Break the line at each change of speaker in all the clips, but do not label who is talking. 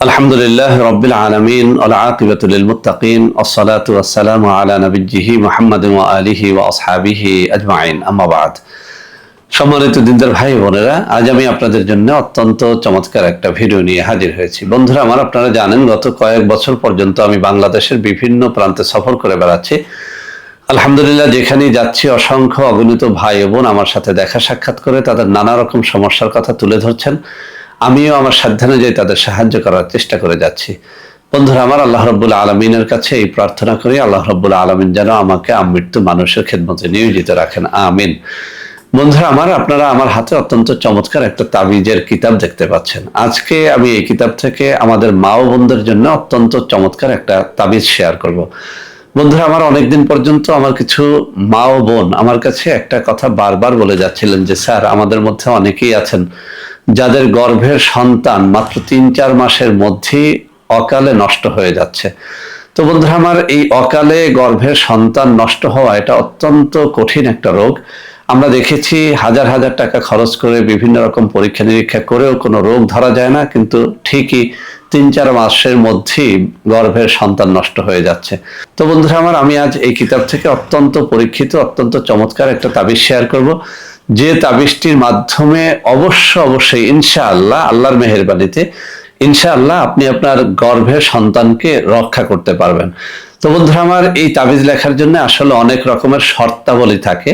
الحمد لله رب العالمين والعاقبة للمتقين والصلاة والسلام على نبيه محمد وآله وأصحابه أجمعين أما بعد সম্মানিত দিনদার ভাই বোনেরা আজ আমি আপনাদের জন্য অত্যন্ত চমৎকার একটা ভিডিও নিয়ে হাজির হয়েছি বন্ধুরা আমার আপনারা জানেন গত কয়েক বছর পর্যন্ত আমি বাংলাদেশের বিভিন্ন প্রান্তে সফর করে বেড়াচ্ছি আলহামদুলিল্লাহ যেখানেই যাচ্ছি অসংখ্য অগণিত ভাই বোন আমার সাথে দেখা সাক্ষাৎ করে তাদের নানা রকম সমস্যার কথা তুলে ধরছেন আমিও আমার সাধ্যানুযায়ী তাদের সাহায্য করার চেষ্টা করে যাচ্ছি। বন্ধুরা, আমার আল্লাহ রব্বুল আলমিনের কাছে এই প্রার্থনা করি, আল্লাহ রব্বুল আলমিন যেন আমাকে আমৃত্যু মানুষের খেদমতে নিয়োজিত রাখেন, আমিন। বন্ধুরা, আমার আপনারা আমার হাতে অত্যন্ত চমৎকার একটা তাবিজের কিতাব দেখতে পাচ্ছেন। আজকে আমি এই কিতাব থেকে আমাদের মা ও বোনদের জন্য অত্যন্ত চমৎকার একটা তাবিজ শেয়ার করব। বন্ধুরা, আমার অনেকদিন পর্যন্ত আমার কিছু মা ও বোন আমার কাছে একটা কথা বারবার বলে যাচ্ছিলেন যে, স্যার, আমাদের মধ্যে অনেকেই আছেন যাদের গর্ভের সন্তান মাত্র তিন, চার মাসের মধ্যেই অকালে নষ্ট হয়ে যাচ্ছে। তো বন্ধুরা, আমার এই অকালে গর্ভের সন্তান নষ্ট হওয়া এটা অত্যন্ত কঠিন একটা রোগ। আমরা দেখেছি হাজার হাজার টাকা খরচ করে বিভিন্ন রকম পরীক্ষা নিরীক্ষা করেও কোনো রোগ ধরা যায় না, কিন্তু ঠিকই তিন চার মাসের মধ্যেই গর্ভের সন্তান নষ্ট হয়ে যাচ্ছে। তো বন্ধুরা আমার, আমি আজ এই কিতাব থেকে অত্যন্ত পরীক্ষিত, অত্যন্ত চমৎকার একটা তাবিজ শেয়ার করব। যে তাবিজটির মাধ্যমে অবশ্য অবশ্যই ইনশাআল্লাহ, আল্লাহর মেহেরবানিতে ইনশাআল্লাহ আপনি আপনার গর্ভের সন্তানকে রক্ষা করতে পারবেন। তো বন্ধুরা, আমার এই তাবিজ লেখার জন্য আসলে অনেক রকমের শর্তাবলী থাকে।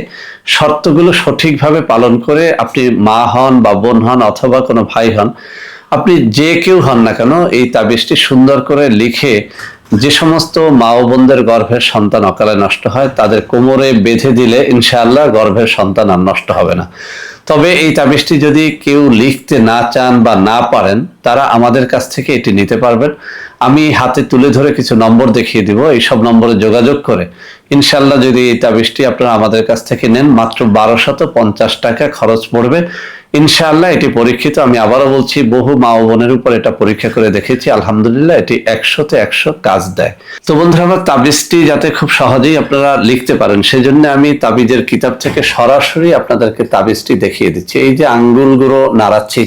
শর্তগুলো সঠিকভাবে পালন করে আপনি মা হন বা বোন হন অথবা কোনো ভাই হন, আপনি যে কেউ হন না কেন এই তাবিজটি সুন্দর করে লিখে যে সমস্ত মা ও বোনদের গর্ভের সন্তান অকালে নষ্ট হয়, তাদের কোমরে বেঁধে দিলে ইনশাআল্লাহ গর্ভের সন্তান আর নষ্ট হবে না। তবে এই তাবিজটি যদি কেউ লিখতে না চান বা না পারেন, তারা আমাদের কাছ থেকে এটি নিতে পারবেন। আমি হাতে তুলে ধরে কিছু নম্বর দেখিয়ে দিব এই সব নম্বরে যোগাযোগ করে। ইনশাল্লাহ যদি এই তাবিজটি আপনারা আমাদের কাছ থেকে নেন, মাত্র বারোশত পঞ্চাশ টাকা খরচ পড়বে। ইনশাআল্লাহ এটি পরীক্ষিত, আমি আবারও বলছি, বহু মা বোনের উপর এটা পরীক্ষা করে দেখেছি, আলহামদুলিল্লাহ এটি একশোতে একশো কাজ দেয়। তো বন্ধুরা, আমার তাবিজটি যাতে খুব সহজেই আপনারা লিখতে পারেন, সেজন্য আমি তাবিজের কিতাব থেকে সরাসরি আপনাদেরকে তাবিজটি দেখিয়ে দিচ্ছি। এই যে আঙ্গুলগুলো নাড়াচ্ছি,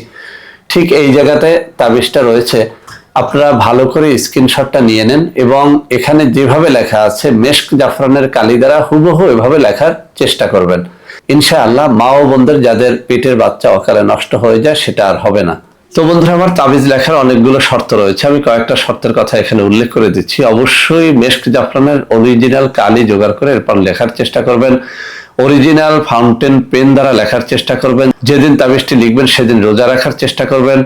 ঠিক এই জায়গাতে তাবিজটা রয়েছে। আপনারা ভালো করে স্ক্রিনশটটা নিয়ে নেন এবং এখানে যেভাবে লেখা আছে, মেশক জাফরানের কালি দ্বারা হুবহু এভাবে লেখার চেষ্টা করবেন। ইনশাআল্লাহ মা ও বোনদের যাদের পেটের বাচ্চা অকালে নষ্ট হয়ে যায়, সেটা আর হবে না। তো বন্ধুরা, আমার তাবিজ লেখার অনেকগুলো শর্ত রয়েছে। আমি কয়েকটা শর্তের কথা এখানে উল্লেখ করে দিচ্ছি। অবশ্যই মেশক জাফরানের অরিজিনাল কালি জোগাড় করে এরপর লেখার চেষ্টা করবেন। অরিজিনাল ফাউন্টেন পেন দ্বারা লেখার চেষ্টা করবেন। যেদিন তাবিজটি লিখবেন, সেদিন রোজা রাখার চেষ্টা করবেন।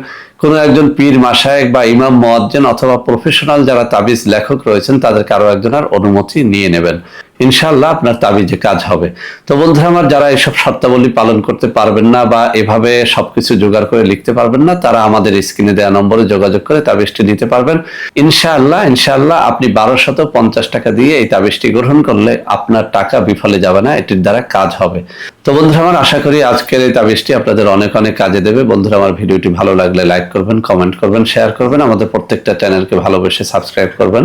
কোনো একজন পীর মাসায়েক বা ইমাম, মোয়াজ্জেন অথবা প্রফেশনাল যারা তাবিজ লেখক রয়েছেন তাদের কারও একজনের অনুমতি নিয়ে নেবেন। ইনশাল্লাহ আপনার তাবিজে কাজ হবে। তো বন্ধুরা আমার, যারা এসব শর্তাবলী পালন করতে পারবেন না বা এভাবে সবকিছু জোগাড় করে লিখতে পারবেন না, তারা আমাদের স্ক্রিনে দেওয়া নম্বরে যোগাযোগ করে তাবিজটি নিতে পারবেন। ইনশাআল্লাহ ইনশাআল্লাহ আপনি বারোশত পঞ্চাশ টাকা দিয়ে এই তাবিজটি গ্রহণ করলে আপনার টাকা বিফলে যাবে না, এটির দ্বারা কাজ হবে। তো বন্ধুরা আমার, আশা করি আজকের এই তাবিজটি আপনাদের অনেক অনেক কাজে দেবে। বন্ধুরা আমার ভিডিওটি ভালো লাগলে লাইক করবেন, কমেন্ট করবেন, শেয়ার করবেন, আমাদের প্রত্যেকটা চ্যানেলকে ভালোবেসে সাবস্ক্রাইব করবেন।